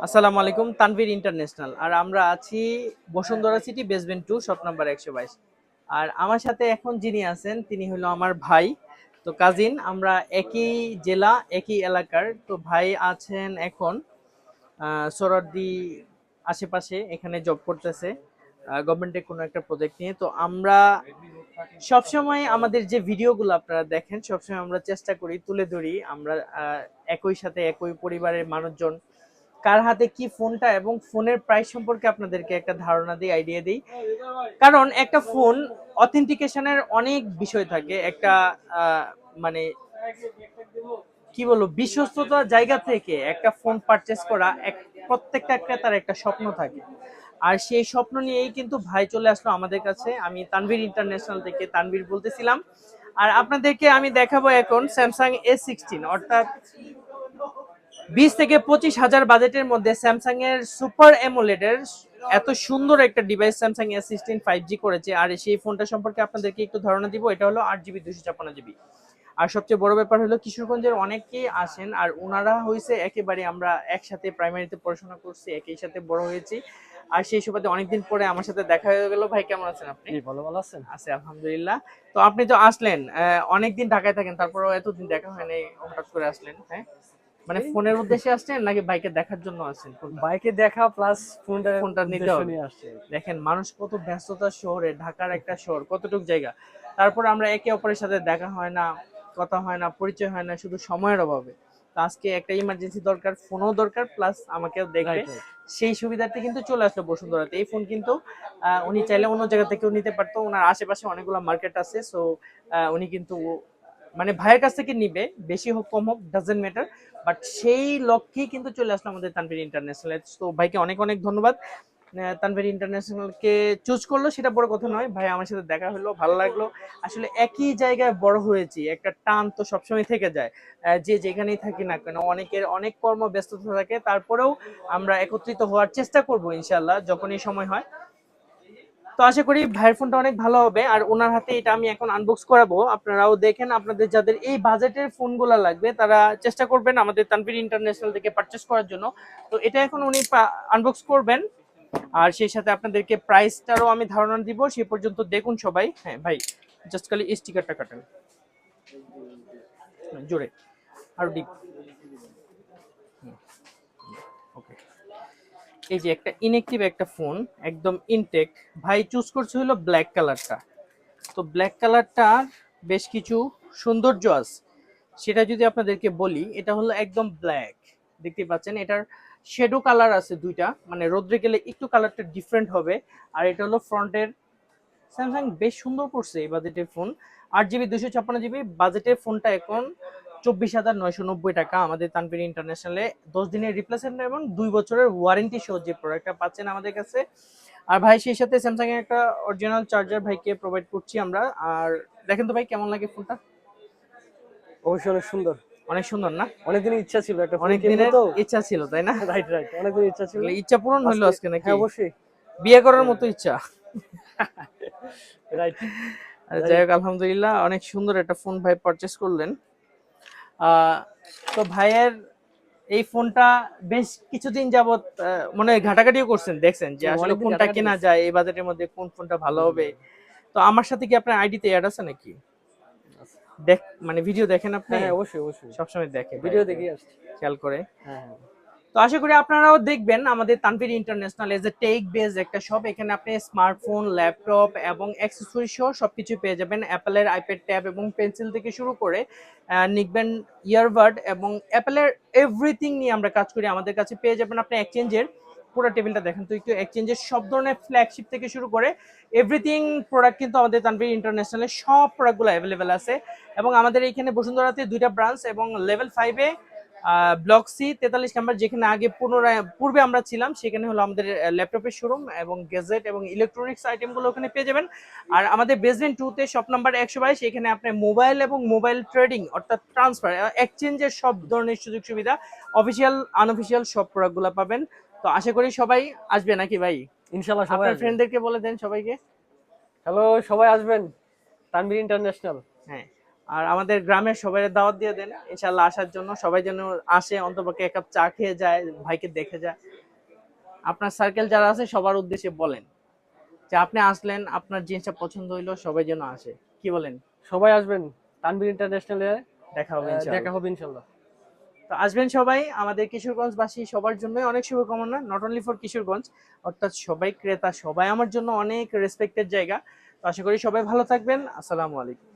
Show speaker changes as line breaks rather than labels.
আসসালামু আলাইকুম তানভীর ইন্টারন্যাশনাল। আর আমরা আছি Bashundhara City basement two shop number একশো বাইশ। আর আমার সাথে এখন যিনি আছেন তিনি হলো আমার ভাই। তো কাজিন আমরা একই জেলা একই এলাকার। তো ভাই আছেন এখন সোহরাওয়ার্দী আশেপাশে এখানে জব করতেছে। গভর্নমেন্টের কোনো একটা প্রজেক্ট নিয়ে। তো আমরা সবসময় আমাদের যে ভিডিওগুলো আপনারা দেখেন সবসময় আমরা চেষ্টা করি তুলে ধরি। আমরা একই সাথে একই পরিবারের মানুষজন কার হাতে কি ফোনটা এবং ফোনের প্রাইস সম্পর্কে আপনাদেরকে একটা ধারণা দিই আইডিয়া দিই। কারণ একটা ফোন অথেন্টিকেশনের অনেক বিষয় থাকে। একটা মানে কি বলব, বিশ্বস্ততা জায়গা থেকে একটা ফোন পারচেস করা এক, প্রত্যেকটা ক্রেতার একটা স্বপ্ন থাকে। আর সেই স্বপ্ন নিয়েই কিন্তু ভাই চলে আসলো আমাদের কাছে। আমি তানভীর ইন্টারন্যাশনাল থেকে তানভীর বলতেছিলাম। আর আপনাদেরকে আমি দেখাবো এখন স্যামসাং এ সিক্সটিন অর্থাৎ বিশ থেকে পঁচিশ হাজার বাজেটের মধ্যে স্যামসাং এর সুপার এমোলেডের এত সুন্দর একটা device Samsung S sixteen five G করেছে। আর সেই ফোনটা সম্পর্কে আপনাদেরকে একটু ধারণা দিব এটা হলো আট জিবি দুশো ছাপ্পান্ন জিবি আর সবচেয়ে বড় ব্যাপার হলো কিশোরগঞ্জের অনেকেই আসেন আর ওনারা হয়েছে একেবারে আমরা একসাথে প্রাইমারিতে পড়াশোনা করছি একই সাথে বড় হয়েছি। আর সেই সুবাদে অনেকদিন পরে আমার সাথে দেখা হয়ে গেল। ভাই কেমন আছেন আপনি?
ভালো ভালো আছেন?
আছে আলহামদুলিল্লাহ। তো আপনি তো আসলেন অনেকদিন ঢাকায় থাকেন তারপরেও এতদিন দেখা হয়নি হঠাৎ করে আসলেন হ্যাঁ? মানে ফোনের উদ্দেশ্যে আসছেন নাকি বাইকে দেখার জন্য আসছেন
বাইকে দেখা প্লাস ফোনটা
ফোনটা নিতে হবে। দেখেন মানুষ কত ব্যস্ততার শহরে ঢাকার একটা শহর কতটুক জায়গা। তারপর আমরা একে অপরের সাথে দেখা হয় না কথা হয় না পরিচয় হয় না শুধু সময়ের অভাবে। তো আজকে একটা ইমার্জেন্সি দরকার ফোনও দরকার প্লাস আমাকেও দেখবে. সেই সুবিধার্থে কিন্তু চলে আসলো বসুন্ধরাতে। এই ফোন কিন্তু আহ, উনি চাইলে অন্য জায়গা থেকেও নিতে পারতো। ওনার আশেপাশে অনেকগুলো মার্কেট আছে সো উনি কিন্তু মানে ভাইয়ের কাছ থেকে নিবে, বেশি হোক, কম হোক ডাজেন্ট ম্যাটার বাট সেই লক্ষ্যেই কিন্তু চলে আসলো আমাদের তানভীর ইন্টারন্যাশনাল তো ভাইকে অনেক অনেক ধন্যবাদ। তানভীর ইন্টারন্যাশনালকে চুজ করল, সেটা বড় কথা নয়। ভাই আমার সাথে দেখা হলো, ভালো লাগল। আসলে একই জায়গায় বড় হয়েছি, একটা টান তো সবসময় থেকে যায়। যে যেখানেই থাকি না কেন, অনেকের অনেক কর্ম ব্যস্ততা থাকে, তারপরেও আমরা একত্রিত হওয়ার চেষ্টা করব ইনশাল্লাহ যখনই সময় হয়। তো আশা করি ভাইয়ের ফোনটা অনেক ভালো হবে। আর ওনার হাতে এটা আমি এখন আনবক্স করাবো। আপনারাও দেখেন, আপনাদের যাদের এই বাজেটের ফোনগুলো লাগবে, তারা চেষ্টা করবেন আমাদের তানভীর ইন্টারন্যাশনাল থেকে পারচেস করার জন্য। তো এটা এখন উনি আনবক্স করবেন। আর সেই সাথে আপনাদেরকে প্রাইসটারও আমি ধারণা দিব। সেই পর্যন্ত দেখুন সবাই। হ্যাঁ ভাই জাস্ট খালি স্টিকারটা কাটেন। জোরে। আর ডিপ ওকে এই যে একটা ইনএক্টিভ একটা ফোন একদম ইনটেক ভাই চুজ করছে হলো ব্ল্যাক কালারটা তো ব্ল্যাক কালারটার বেশ কিছু সৌন্দর্য আছে। সেটা যদি আপনাদেরকে বলি, এটা হলো একদম ব্ল্যাক দেখতে পাচ্ছেন, এটার শেডো কালার আছে দুইটা মানে রোদ্রে গেলে একটু কালারটা ডিফারেন্ট হবে। আর এটা হলো ফ্রন্টের স্যামসাং বেশ সুন্দর করছে এই বাজেটের ফোন আট জিবি দুশো ছাপ্পান্ন জিবি বাজেটের ফোনটা এখন চব্বিশ হাজার নয়শো নব্বই টাকা আমাদের তানভীর ইন্টারন্যাশনালে দশ দিনের রিপ্লেসমেন্ট এবং দুই বছরের ওয়ারেন্টি সহ যে প্রোডাক্টটা পাচ্ছেন আমাদের কাছে। আর ভাই সেই সাথে স্যামসাং এর একটা অরিজিনাল চার্জার ভাইকে প্রোভাইড করছি আমরা। আর দেখেন তো ভাই কেমন লাগে ফোনটা
অবশ্যই অনেক সুন্দর।
অনেক সুন্দর না?
অনেকদিন ইচ্ছা ছিল একটা ফোন
অনেক দিনের
তো।
ইচ্ছা ছিল তাই না?
রাইট রাইট অনেকদিন ইচ্ছা ছিল।
ইচ্ছা পূরণ হলো আজকে নাকি?
হ্যাঁ অবশ্যই।
বিয়ে করার মতো ইচ্ছা।
রাইট
আর যাই হোক আলহামদুলিল্লাহ অনেক সুন্দর একটা ফোন ভাই পারচেস করলেন। তো ভাইয়ের এই ফোনটা বেশ কিছুদিন যাবত মানে ঘাটাঘাটিও করছেন দেখছেন যে আসলে কোনটা কেনা যায় এই বাজেটের মধ্যে কোন ফোনটা ভালো হবে। তো আমার সাথে কি আপনার আইডিতে অ্যাড আছে নাকি? দেখ মানে ভিডিও দেখেন আপনি?
হ্যাঁ অবশ্যই অবশ্যই।
সবসময় দেখে
ভিডিও দেখি আসছি।
খেয়াল করে।
হ্যাঁ হ্যাঁ।
তো আশা করি আপনারাও দেখবেন আমাদের Tanvir international as a tech base একটা শপ। এখানে আপনি স্মার্টফোন, ল্যাপটপ এবং অ্যাক্সেসরি সহ সবকিছু পেয়ে যাবেন। অ্যাপেলের আইপ্যাড ট্যাব এবং পেন্সিল থেকে শুরু করে নিকবেন ইয়ারবাড এবং অ্যাপেলের এভরিথিং নিয়ে আমরা কাজ করি। আমাদের কাছে পেয়ে যাবেন আপনি এক্সচেঞ্জের পুরো টেবিলটা দেখেন তো, একটু এক্সচেঞ্জের সব ধরনের ফ্ল্যাগশিপ থেকে শুরু করে এভরিথিং প্রোডাক্ট কিন্তু আমাদের তানভীর ইন্টারন্যাশনালের সব প্রোডাক্টগুলো অ্যাভেলেবেল আছে। এবং আমাদের এখানে বসুন্ধরাতে দুইটা ব্রাঞ্চ এবং লেভেল ফাইভে ব্লক সি তেতাল্লিশ নাম্বার যেখানে আগে পুনরায় পূর্বে আমরা ছিলাম সেখানে হলো আমাদের ল্যাপটপের শোরুম এবং গেজেট এবং ইলেকট্রনিক্স আইটেমগুলো ওখানে পেয়ে যাবেন। আর আমাদের বেসমেন্ট টুতে শপ নাম্বার একশো বাইশ এখানে আপনি মোবাইল এবং মোবাইল ট্রেডিং অর্থাৎ ট্রান্সফার এক্সচেঞ্জের সব ধরনের সুযোগ সুবিধা অফিসিয়াল আনঅফিসিয়াল সব প্রোডাক্টগুলো পাবেন। তো আশা করি সবাই আসবে নাকি ভাই?
ইনশাআল্লাহ সবাই
আপনার ফ্রেন্ডদেরকে বলে দেন সবাইকে।
হ্যালো সবাই আসবেন। তানভীর ইন্টারন্যাশনাল
আর আমাদের গ্রামের সবাই দাওয়াত দিয়ে দেন। ইনশাল্লাহ আসার জন্য সবাই যেন আসে অন্তপক্ষে এক কাপ চা খেয়ে যায় ভাইকে দেখে যায়। আপনার সার্কেল যারা আছে সবার উদ্দেশ্যে বলেন যে আপনি আসলেন আপনার জিনিসটা পছন্দ হইল সবাই যেন আসে। কি বলেন?
সবাই আসবেন তানভীর ইন্টারন্যাশনালে
দেখা হবে
দেখা হবে ইনশাল্লাহ
তো আসবেন সবাই আমাদের কিশোরগঞ্জবাসী সবার জন্য অনেক শুভকামনা নট অনলি ফর কিশোরগঞ্জ অর্থাৎ সবাই ক্রেতা সবাই আমার জন্য অনেক রেসপেক্টেড জায়গা। তো আশা করি সবাই ভালো থাকবেন। আসসালামু আলাইকুম।